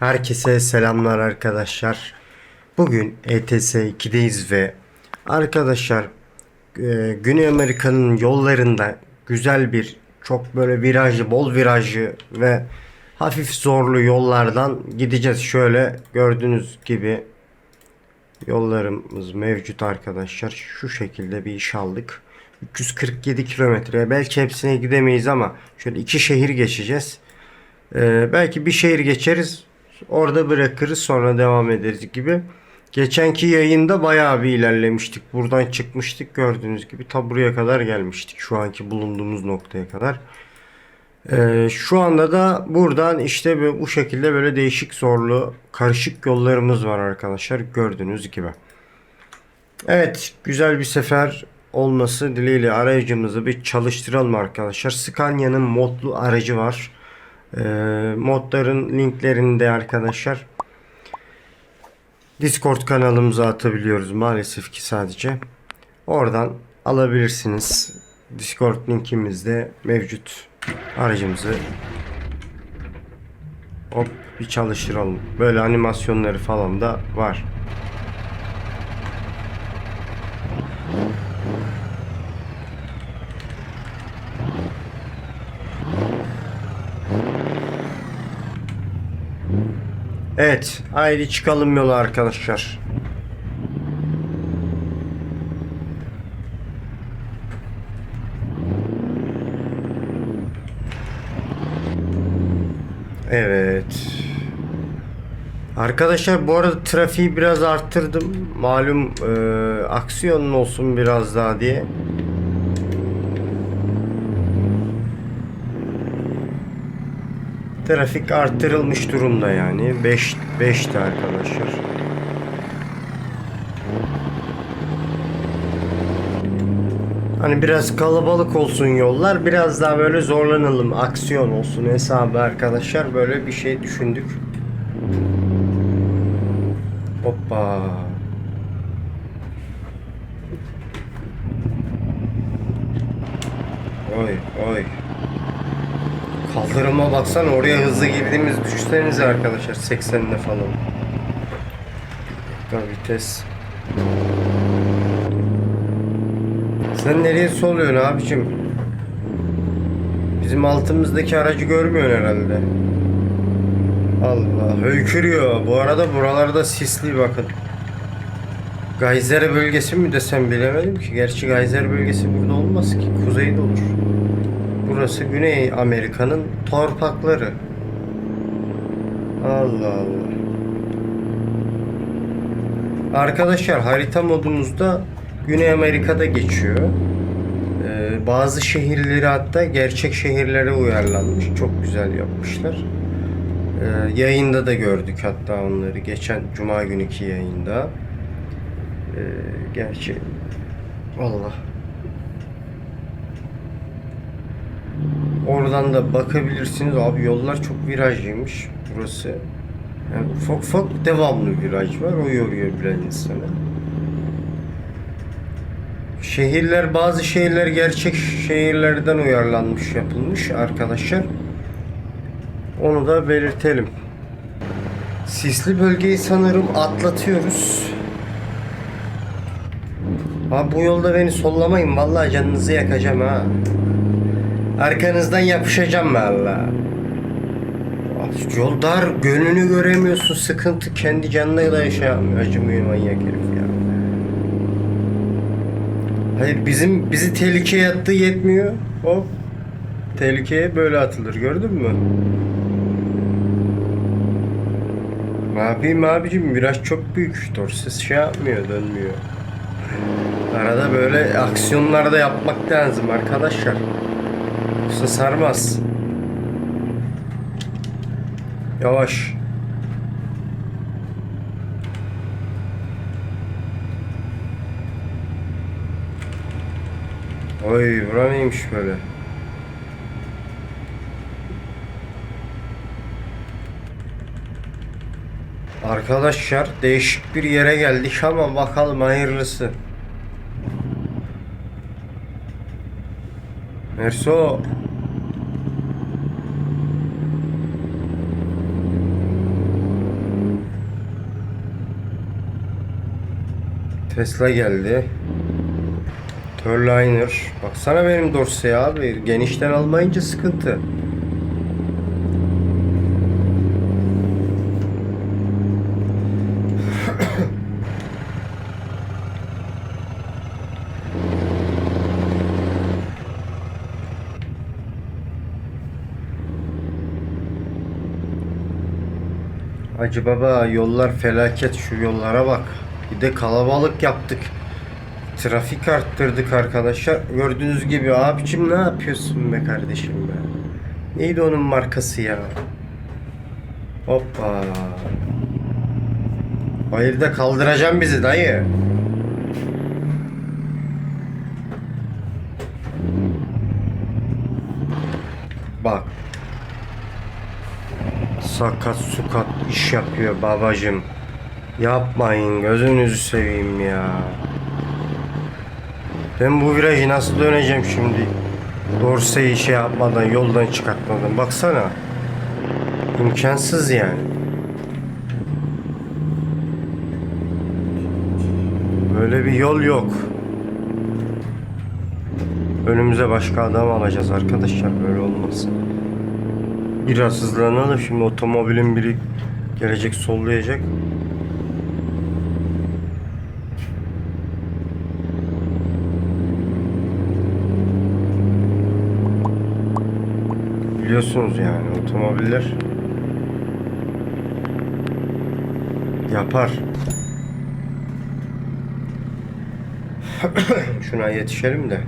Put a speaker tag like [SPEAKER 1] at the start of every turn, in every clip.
[SPEAKER 1] Herkese selamlar arkadaşlar. Bugün ETS 2'deyiz ve arkadaşlar e, Güney Amerika'nın yollarında güzel bir çok böyle virajlı, bol virajlı ve hafif zorlu yollardan gideceğiz. Şöyle gördüğünüz gibi yollarımız mevcut arkadaşlar. Şu şekilde bir iş aldık. 347 kilometre. Belki hepsine gidemeyiz ama şöyle iki şehir geçeceğiz. Ee, belki bir şehir geçeriz. Orada bırakırız sonra devam ederiz gibi. Geçenki yayında bayağı bir ilerlemiştik. Buradan çıkmıştık gördüğünüz gibi. Ta buraya kadar gelmiştik. Şu anki bulunduğumuz noktaya kadar. Ee, şu anda da buradan işte bu şekilde böyle değişik zorlu karışık yollarımız var arkadaşlar. Gördüğünüz gibi. Evet güzel bir sefer olması dileğiyle aracımızı bir çalıştıralım arkadaşlar. Scania'nın modlu aracı var. Ee, modların linklerini de arkadaşlar Discord kanalımıza atabiliyoruz maalesef ki sadece. Oradan alabilirsiniz. Discord linkimiz de mevcut. Aracımızı hop bir çalıştıralım. Böyle animasyonları falan da var. Evet, haydi çıkalım yola arkadaşlar. Evet. Arkadaşlar bu arada trafiği biraz arttırdım. Malum e, aksiyonun olsun biraz daha diye. Trafik arttırılmış durumda yani. 5 5'ti arkadaşlar. Hani biraz kalabalık olsun yollar, biraz daha böyle zorlanalım, aksiyon olsun hesabı arkadaşlar. Böyle bir şey düşündük. Hoppa. Oy oy. Kaldırıma baksan oraya hızlı girdiğimiz düşünsenize arkadaşlar 80'le falan. Dakika vites. Sen nereye soluyorsun abicim? Bizim altımızdaki aracı görmüyorsun herhalde. Allah höykürüyor. Bu arada buralarda sisli bakın. Gayzer bölgesi mi desem bilemedim ki. Gerçi Gayzer bölgesi burada olmaz ki. Kuzeyde olur. Burası Güney Amerika'nın torpakları. Allah Allah. Arkadaşlar harita modumuzda Güney Amerika'da geçiyor. Ee, bazı şehirleri hatta gerçek şehirlere uyarlanmış. Çok güzel yapmışlar. Ee, yayında da gördük hatta onları. Geçen Cuma günkü yayında. Ee, gerçi Allah. Oradan da bakabilirsiniz. Abi yollar çok virajlıymış burası. Yani ufak ufak devamlı viraj var. O yoruyor biraz insanı. Şehirler bazı şehirler gerçek şehirlerden uyarlanmış yapılmış arkadaşlar. Onu da belirtelim. Sisli bölgeyi sanırım atlatıyoruz. Abi bu yolda beni sollamayın vallahi canınızı yakacağım ha. Arkanızdan yapışacağım valla. Yol dar, gönlünü göremiyorsun, sıkıntı kendi canına da yaşayamıyor. Acımıyor manyak herif ya. Hayır bizim bizi tehlikeye attığı yetmiyor. Hop. Tehlikeye böyle atılır gördün mü? Ne yapayım abicim viraj çok büyük. Torsiz şey yapmıyor dönmüyor. Arada böyle aksiyonlarda yapmak lazım arkadaşlar. Yoksa sarmaz. Yavaş. Oy bura neymiş böyle? Arkadaşlar değişik bir yere geldik ama bakalım hayırlısı. Erso. Tesla geldi. Turliner. Baksana benim dorsaya abi. Genişten almayınca sıkıntı. Hacı baba yollar felaket şu yollara bak. Bir de kalabalık yaptık. Trafik arttırdık arkadaşlar. Gördüğünüz gibi abicim ne yapıyorsun be kardeşim be. Neydi onun markası ya? Hoppa. Hayırda kaldıracağım bizi dayı. Bak. Sakat sukat iş yapıyor babacım. Yapmayın gözünüzü seveyim ya. Ben bu virajı nasıl döneceğim şimdi? Dorseyi şey yapmadan yoldan çıkartmadan baksana. İmkansız yani. Böyle bir yol yok. Önümüze başka adam alacağız arkadaşlar böyle olmaz. Biraz hızlanalım şimdi otomobilin biri gelecek sollayacak. Biliyorsunuz yani otomobiller yapar. Şuna yetişelim de.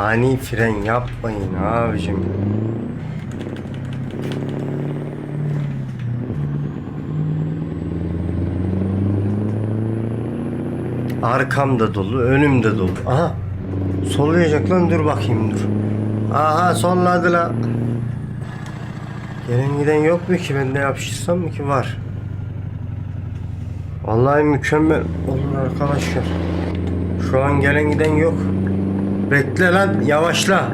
[SPEAKER 1] Ani fren yapmayın abicim. Arkamda dolu, önümde dolu. Aha. Sollayacak lan dur bakayım dur. Aha solladı la. Gelen giden yok mu ki ben de yapıştırsam mı ki var. Vallahi mükemmel olur arkadaşlar. Şu an gelen giden yok. Bekle lan yavaşla.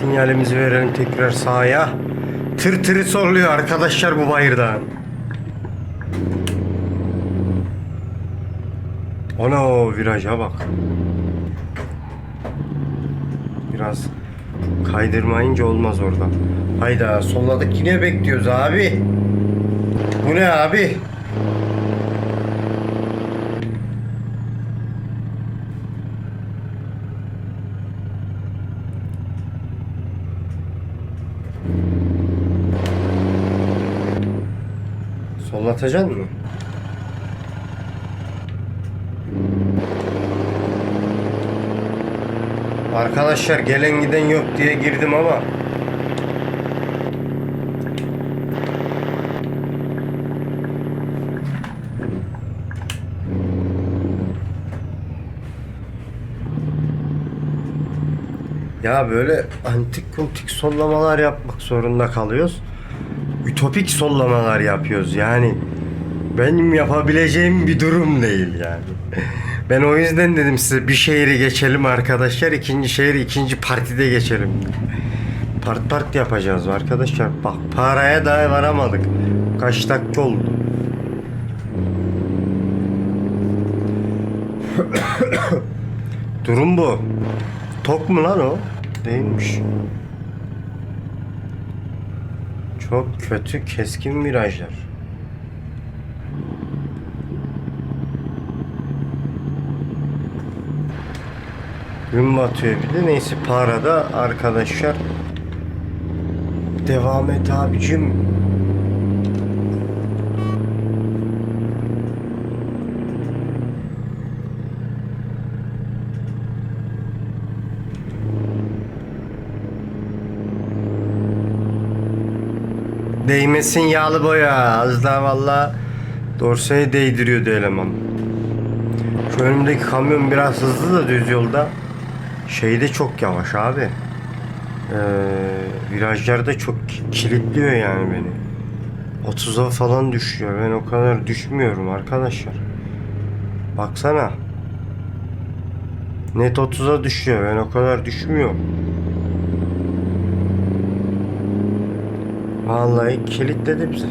[SPEAKER 1] Sinyalimizi verelim tekrar sahaya. Tır tırı soruluyor arkadaşlar bu bayırdan. Ona o viraja bak. Biraz kaydırmayınca olmaz oradan. Hayda solladık yine bekliyoruz abi. Bu ne abi? Sollatacaksın mı? Arkadaşlar gelen giden yok diye girdim ama Ya böyle antik kuntik sollamalar yapmak zorunda kalıyoruz. Ütopik sollamalar yapıyoruz yani. Benim yapabileceğim bir durum değil yani. Ben o yüzden dedim size bir şehri geçelim arkadaşlar. ikinci şehri ikinci partide geçelim. Part part yapacağız arkadaşlar. Bak paraya daha varamadık. Kaç dakika oldu? Durum bu. Tok mu lan o? Değilmiş. Çok kötü keskin virajlar. Gün batıyor bir de neyse parada arkadaşlar. Devam et abicim. Değmesin yağlı boya. Az daha valla dorsaya değdiriyordu eleman. Şu önümdeki kamyon biraz hızlı da düz yolda. Şey de çok yavaş abi. Ee, virajlarda çok ki- kilitliyor yani beni. 30'a falan düşüyor. Ben o kadar düşmüyorum arkadaşlar. Baksana. Net 30'a düşüyor. Ben o kadar düşmüyorum. Vallahi kilitledi bizi.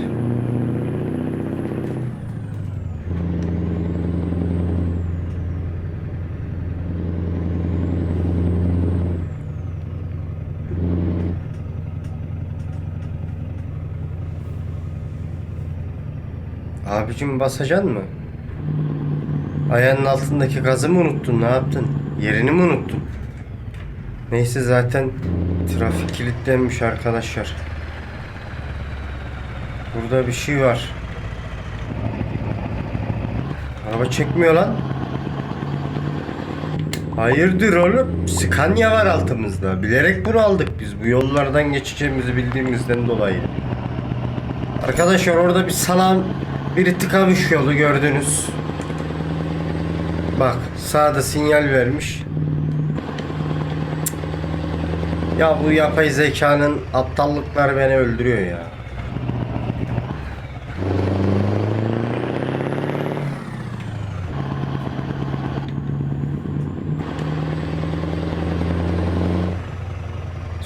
[SPEAKER 1] Abicim basacaksın mı? Ayağının altındaki gazı mı unuttun? Ne yaptın? Yerini mi unuttun? Neyse zaten trafik kilitlenmiş arkadaşlar. Burada bir şey var. Araba çekmiyor lan. Hayırdır oğlum? Scania var altımızda. Bilerek bunu aldık biz. Bu yollardan geçeceğimizi bildiğimizden dolayı. Arkadaşlar orada bir salam biri tıkamış yolu gördünüz. Bak sağda sinyal vermiş. Ya bu yapay zekanın aptallıkları beni öldürüyor ya.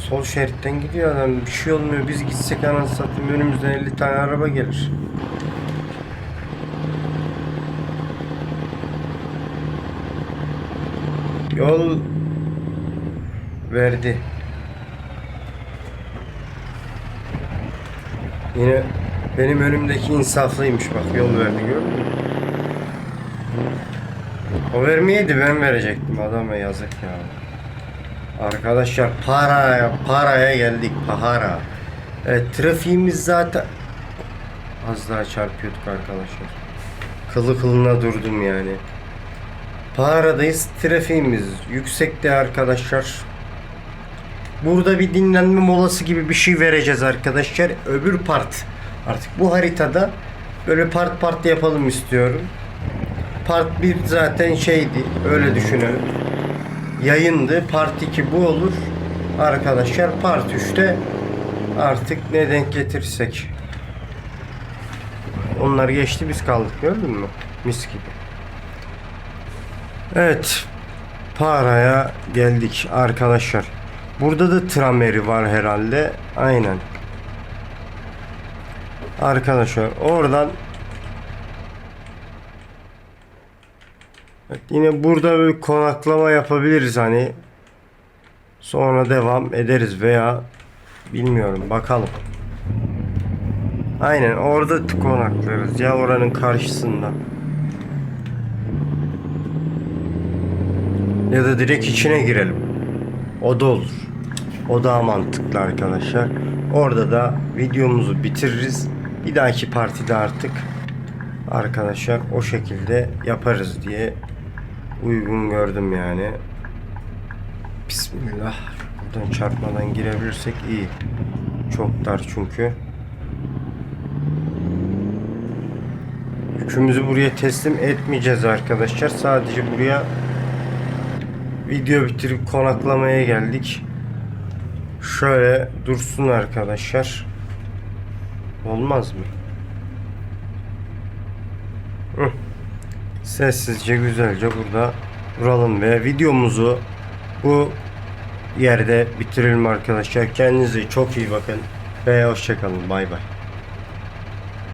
[SPEAKER 1] Sol şeritten gidiyor adam bir şey olmuyor biz gitsek anasını satayım önümüzden 50 tane araba gelir. Yol verdi. Yine benim önümdeki insaflıymış bak yol verdi gördün mü? O vermeyeydi ben verecektim adama yazık ya. Arkadaşlar paraya paraya geldik para. Evet trafiğimiz zaten az daha çarpıyorduk arkadaşlar. Kılı kılına durdum yani. Paradayız trafiğimiz yüksekte arkadaşlar. Burada bir dinlenme molası gibi bir şey vereceğiz arkadaşlar. Öbür part artık bu haritada böyle part part yapalım istiyorum. Part 1 zaten şeydi öyle düşünelim yayındı. Part 2 bu olur. Arkadaşlar part 3'te artık ne denk getirirsek. Onlar geçti biz kaldık gördün mü? Mis gibi. Evet. Paraya geldik arkadaşlar. Burada da trameri var herhalde. Aynen. Arkadaşlar oradan Yine burada bir konaklama yapabiliriz hani. Sonra devam ederiz veya bilmiyorum bakalım. Aynen orada konaklarız ya oranın karşısında. Ya da direkt içine girelim. O da olur. O daha mantıklı arkadaşlar. Orada da videomuzu bitiririz. Bir dahaki partide artık arkadaşlar o şekilde yaparız diye uygun gördüm yani. Bismillah. Buradan çarpmadan girebilirsek iyi. Çok dar çünkü. Yükümüzü buraya teslim etmeyeceğiz arkadaşlar. Sadece buraya video bitirip konaklamaya geldik. Şöyle dursun arkadaşlar. Olmaz mı? Sessizce güzelce burada duralım ve videomuzu bu yerde bitirelim arkadaşlar. Kendinize çok iyi bakın ve hoşçakalın. Bay bay.